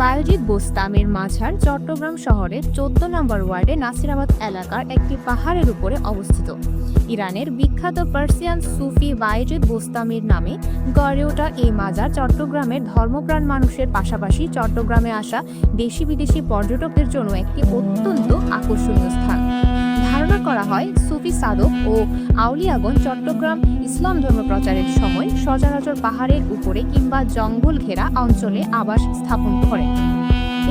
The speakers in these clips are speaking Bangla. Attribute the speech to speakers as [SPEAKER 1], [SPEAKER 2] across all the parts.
[SPEAKER 1] বায়োজিৎ বোস্তামের মাঝার চট্টগ্রাম শহরের চোদ্দ নম্বর ওয়ার্ডে নাসিরাবাদ এলাকার একটি পাহাড়ের উপরে অবস্থিত। ইরানের বিখ্যাত পার্সিয়ান সুফি বায়োজিৎ বোস্তামির নামে গড়ে ওঠা এই মাজার চট্টগ্রামের ধর্মপ্রাণ মানুষের পাশাপাশি চট্টগ্রামে আসা দেশি বিদেশি পর্যটকদের জন্য একটি অত্যন্ত আকর্ষণীয় স্থান। করা হয় সুফি সাদক ও আউলিয়াগণ চট্টগ্রাম ইসলাম ধর্ম প্রচারের সময় সচরাচর পাহাড়ের উপরে কিংবা জঙ্গল ঘেরা অঞ্চলে আবাস স্থাপন করে।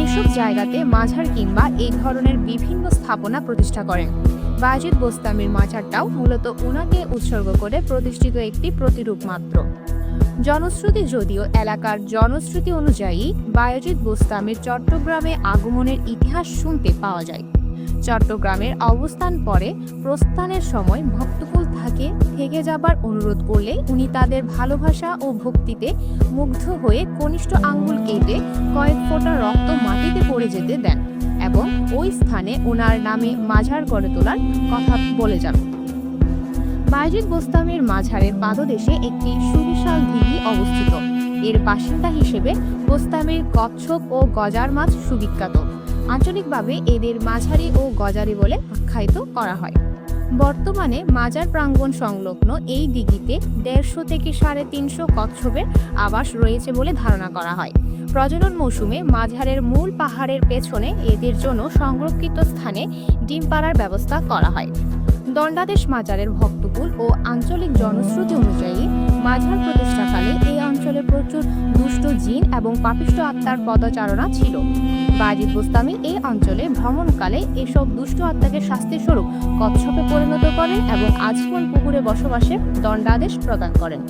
[SPEAKER 1] এসব জায়গাতে মাঝার কিংবা এই ধরনের বিভিন্ন স্থাপনা প্রতিষ্ঠা করেন। বাজিদ বোস্তামির মাঝারটাও মূলত ওনাকে উৎসর্গ করে প্রতিষ্ঠিত একটি প্রতিরূপ মাত্র। জনশ্রুতি যদিও এলাকার জনশ্রুতি অনুযায়ী বায়োজিৎ বোস্তামির চট্টগ্রামে আগমনের ইতিহাস শুনতে পাওয়া যায়। চট্টগ্রামের অবস্থান পরে প্রস্থানের সময় ভক্তকুল থাকে থেকে যাবার অনুরোধ করলে উনি তাদের ভালোবাসা ও ভক্তিতে মুগ্ধ হয়ে কনিষ্ঠ আঙ্গুল কেটে কয়েক ফোঁটা রক্ত মাটিতে পড়ে যেতে দেন এবং ওই স্থানে ওনার নামে মাঝার গড়ে তোলার কথা বলে যান। বাইজিদ বোস্তামের মাঝারের পাদদেশে একটি সুবিশাল দিঘি অবস্থিত। এর বাসিন্দা হিসেবে বোস্তামের কচ্ছপ ও গজার মাছ সুবিখ্যাত। আঞ্চলিকভাবে এদের মাঝারি ও গজারি বলে আখ্যায়িত করা হয়। বর্তমানে মাজার প্রাঙ্গণ সংলগ্ন এই দিঘিতে দেড়শো থেকে সাড়ে তিনশো কচ্ছপের আবাস রয়েছে বলে ধারণা করা হয়। প্রজনন মৌসুমে মাঝারের মূল পাহাড়ের পেছনে এদের জন্য সংরক্ষিত স্থানে ডিম পাড়ার ব্যবস্থা করা হয়। দণ্ডাদেশ মাজারের ভক্তকুল ও আঞ্চলিক জনশ্রুতি অনুযায়ী মাঝার প্রতিষ্ঠাকালে এই অঞ্চলে প্রচুর দুষ্ট জিন এবং পাপিষ্ট আত্মার পদচারণা ছিল। বাজিদ বোস্তামি এই অঞ্চলে ভ্রমণকালে এসব দুষ্ট আত্মাকে শাস্তি স্বরূপ কচ্ছপে পরিণত করেন এবং আজীবন পুকুরে বসবাসে দণ্ডাদেশ প্রদান করেন।